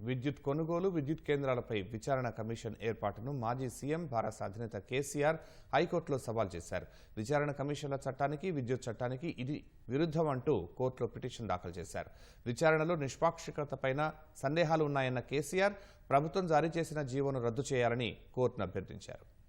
విద్యుత్ కొనుగోలు విద్యుత్ కేంద్రాలపై విచారణ కమిషన్ ఏర్పాటును మాజీ సీఎం భారత అధినేత కేసీఆర్ హైకోర్టులో సవాల్ చేశారు. విచారణ కమిషన్ల చట్టానికి విద్యుత్ చట్టానికి ఇది విరుద్ధం అంటూ కోర్టులో పిటిషన్ దాఖలు చేశారు. విచారణలో నిష్పాక్షికతపైన సందేహాలు ఉన్నాయన్న కేసీఆర్ ప్రభుత్వం జారీ చేసిన జీవోను రద్దు చేయాలని కోర్టును అభ్యర్థించారు.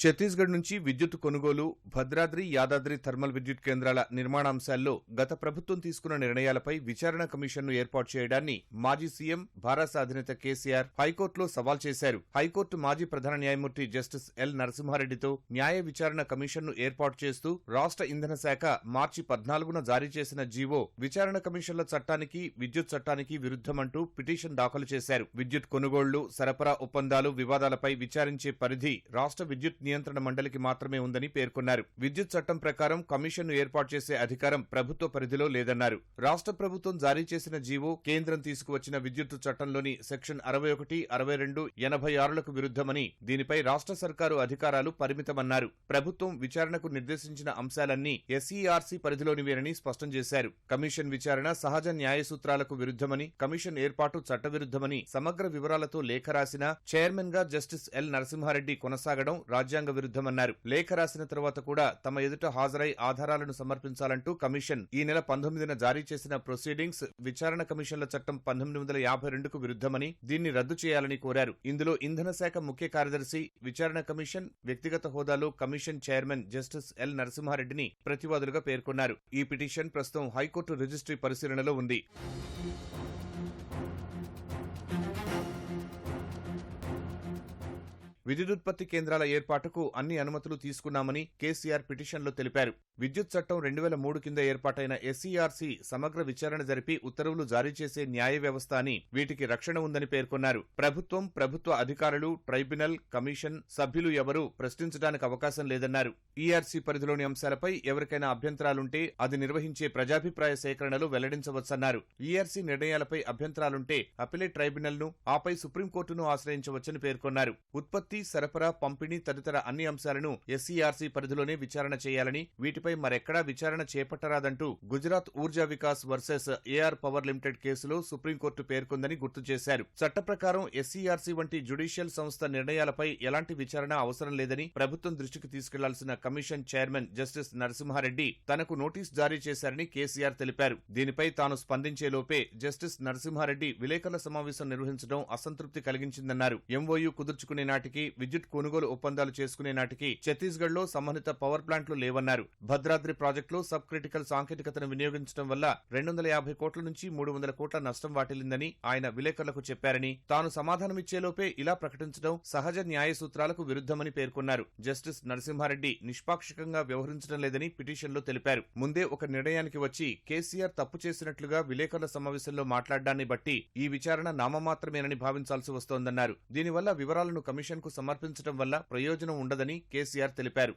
ఛత్తీస్గఢ్ నుంచి విద్యుత్ కొనుగోలు భద్రాద్రి యాదాద్రి థర్మల్ విద్యుత్ కేంద్రాల నిర్మాణాంశాల్లో గత ప్రభుత్వం తీసుకున్న నిర్ణయాలపై విచారణ కమిషన్ను ఏర్పాటు చేయడాన్ని మాజీ సీఎం భారత అధినేత కేసీఆర్ హైకోర్టులో సవాల్ చేశారు. హైకోర్టు మాజీ ప్రధాన న్యాయమూర్తి జస్టిస్ ఎల్ నరసింహారెడ్డితో న్యాయ విచారణ కమిషన్ను ఏర్పాటు చేస్తూ రాష్ట్ర ఇంధన శాఖ మార్చి పద్నాలుగున జారీ చేసిన జీవో విచారణ కమిషన్ల చట్టానికి విద్యుత్ చట్టానికి విరుద్ధమంటూ పిటిషన్ దాఖలు చేశారు. విద్యుత్ కొనుగోళ్ళు సరఫరా ఒప్పందాలు వివాదాలపై విచారించే పరిధి రాష్ట్ర విద్యుత్ నియంత్రణ మండలికి మాత్రమే ఉందని పేర్కొన్నారు. విద్యుత్ చట్టం ప్రకారం కమిషన్ను ఏర్పాటు చేసే అధికారం ప్రభుత్వ పరిధిలో లేదన్నారు. రాష్ట్ర ప్రభుత్వం జారీ చేసిన జీవో కేంద్రం తీసుకువచ్చిన విద్యుత్ చట్టంలోని సెక్షన్ అరవై ఒకటి అరవై రెండు ఎనభై ఆరులకు విరుద్ధమని దీనిపై రాష్ట్ర సర్కారు అధికారాలు పరిమితమన్నారు. ప్రభుత్వం విచారణకు నిర్దేశించిన అంశాలన్నీ ఎస్ఈఆర్సీ పరిధిలోనివేనని స్పష్టం చేశారు. కమిషన్ విచారణ సహజ న్యాయ సూత్రాలకు విరుద్ధమని కమిషన్ ఏర్పాటు చట్టవిరుద్ధమని సమగ్ర వివరాలతో లేఖ రాసిన చైర్మన్గా జస్టిస్ ఎల్ నరసింహారెడ్డి కొనసాగడం రాజ్యాంగ విరుద్ధమన్నారు. లేఖ రాసిన తర్వాత కూడా తమ ఎదుట హాజరై ఆధారాలను సమర్పించాలంటూ కమిషన్ ఈ నెల పంతొమ్మిదిన జారీ చేసిన ప్రొసీడింగ్స్ విచారణ కమిషన్ల చట్టం పంతొమ్మిది వందల యాభై రెండుకు విరుద్ధమని దీన్ని రద్దు చేయాలని కోరారు. ఇందులో ఇంధన శాఖ ముఖ్య కార్యదర్శి విచారణ కమిషన్ వ్యక్తిగత హోదాలో కమిషన్ చైర్మన్ జస్టిస్ ఎల్ నరసింహారెడ్డిని ప్రతివాదులుగా పేర్కొన్నారు. ఈ పిటిషన్ ప్రస్తుతం హైకోర్టు రిజిస్ట్రీ పరిశీలనలో ఉంది. విద్యుదుత్పత్తి కేంద్రాల ఏర్పాటుకు అన్ని అనుమతులు తీసుకున్నామని కేసీఆర్ పిటిషన్లో తెలిపారు. విద్యుత్ చట్టం రెండు వేల మూడు కింద ఏర్పాటైన ఎస్సీఆర్సీ సమగ్ర విచారణ జరిపి ఉత్తర్వులు జారీ చేసే న్యాయ వ్యవస్థ అని వీటికి రక్షణ ఉందని పేర్కొన్నారు. ప్రభుత్వం ప్రభుత్వ అధికారులు ట్రైబ్యునల్ కమిషన్ సభ్యులు ఎవరూ ప్రశ్నించడానికి అవకాశం లేదన్నారు. ఈఆర్సీ పరిధిలోని అంశాలపై ఎవరికైనా అభ్యంతరాలుంటే అది నిర్వహించే ప్రజాభిప్రాయ సేకరణలు వెల్లడించవచ్చన్నారు. ఈఆర్సీ నిర్ణయాలపై అభ్యంతరాలుంటే అపిలేట్ ట్రైబ్యునల్ను ఆపై సుప్రీంకోర్టును ఆశ్రయించవచ్చని పేర్కొన్నారు. ఉత్పత్తి సరఫరా పంపిణీ తదితర అన్ని అంశాలను ఎస్సీఆర్సీ పరిధిలోనే విచారణ చేయాలని వీటిపై మరెక్కడా విచారణ చేపట్టరాదంటూ Gujarat Urja Vikas versus AR power limited కేసులో సుప్రీంకోర్టు పేర్కొందని గుర్తు చేశారు. చట్ట ప్రకారం ఎస్సీఆర్సీ వంటి జ్యుడిషియల్ సంస్థ నిర్ణయాలపై ఎలాంటి విచారణ అవసరం లేదని ప్రభుత్వం దృష్టికి తీసుకెళ్ళాల్సిన కమిషన్ చైర్మన్ జస్టిస్ నరసింహారెడ్డి తనకు నోటీస్ జారీ చేశారని కేసీఆర్ తెలిపారు. దీనిపై తాను స్పందించే లోపే జస్టిస్ నరసింహారెడ్డి విలేకరుల సమావేశం నిర్వహించడం అసంతృప్తి కలిగించిందన్నారు. ఎంఓయూ కుదుర్చుకునే నాటికి విద్యుత్ కొనుగోలు ఒప్పందాలు చేసుకునే నాటికి ఛత్తీస్గఢ్లో సంబంధిత పవర్ ప్లాంట్లు లేవన్నారు. భద్రాద్రి ప్రాజెక్టులో సబ్ క్రిటికల్ సాంకేతికతను వినియోగించడం వల్ల రెండు వందల యాభై కోట్ల నుంచి మూడు వందల కోట్ల నష్టం వాటిల్లిందని ఆయన విలేకరులకు చెప్పారని తాను సమాధానమిచ్చేలోపే ఇలా ప్రకటించడం సహజ న్యాయ సూత్రాలకు విరుద్ధమని పేర్కొన్నారు. జస్టిస్ నరసింహారెడ్డి నిష్పాక్షికంగా వ్యవహరించడం లేదని పిటిషన్లో తెలిపారు. ముందే ఒక నిర్ణయానికి వచ్చి కేసీఆర్ తప్పు చేసినట్లుగా విలేకరుల సమావేశంలో మాట్లాడడాన్ని బట్టి ఈ విచారణ నామమాత్రమేనని భావించాల్సి వస్తోందన్నారు. దీనివల్ల వివరాలను కమిషన్కు సమర్పించడం వల్ల ప్రయోజనం ఉండదని కేసీఆర్ తెలిపారు.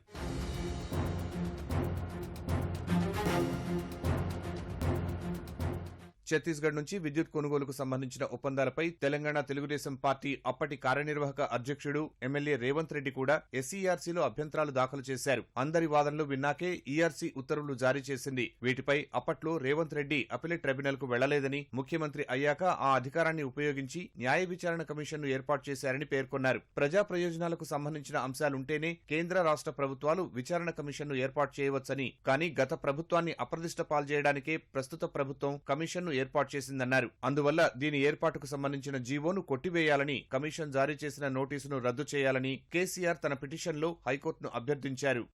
ఛత్తీస్గఢ్ నుంచి విద్యుత్ కొనుగోలుకు సంబంధించిన ఒప్పందాలపై తెలంగాణ తెలుగుదేశం పార్టీ అప్పటి కార్యనిర్వాహక అధ్యక్షుడు ఎమ్మెల్యే రేవంత్ రెడ్డి కూడా ఎస్ఈఆర్సీలో అభ్యంతరాలు దాఖలు చేశారు. అందరి వాదనలు విన్నాకే ఈఆర్సీ ఉత్తర్వులు జారీ చేసింది. వీటిపై అప్పట్లో రేవంత్ రెడ్డి అపిలేట్ ట్రైబ్యునల్కు వెళ్ళలేదని ముఖ్యమంత్రి అయ్యాక ఆ అధికారాన్ని ఉపయోగించి న్యాయ విచారణ కమిషన్ను ఏర్పాటు చేశారని పేర్కొన్నారు. ప్రజా ప్రయోజనాలకు సంబంధించిన అంశాలుంటేనే కేంద్ర రాష్ట్ర ప్రభుత్వాలు విచారణ కమిషన్ను ఏర్పాటు చేయవచ్చని కానీ గత ప్రభుత్వాన్ని అప్రదిష్ట పాల్చేయడానికే ప్రస్తుత ప్రభుత్వం కమిషన్ను ఏర్పాటు చేసిందన్నారు. అందువల్ల దీని ఏర్పాటుకు సంబంధించిన జీవోను కొట్టివేయాలని కమిషన్ జారీ చేసిన నోటీసును రద్దు చేయాలని కేసీఆర్ తన పిటిషన్లో హైకోర్టును అభ్యర్థించారు.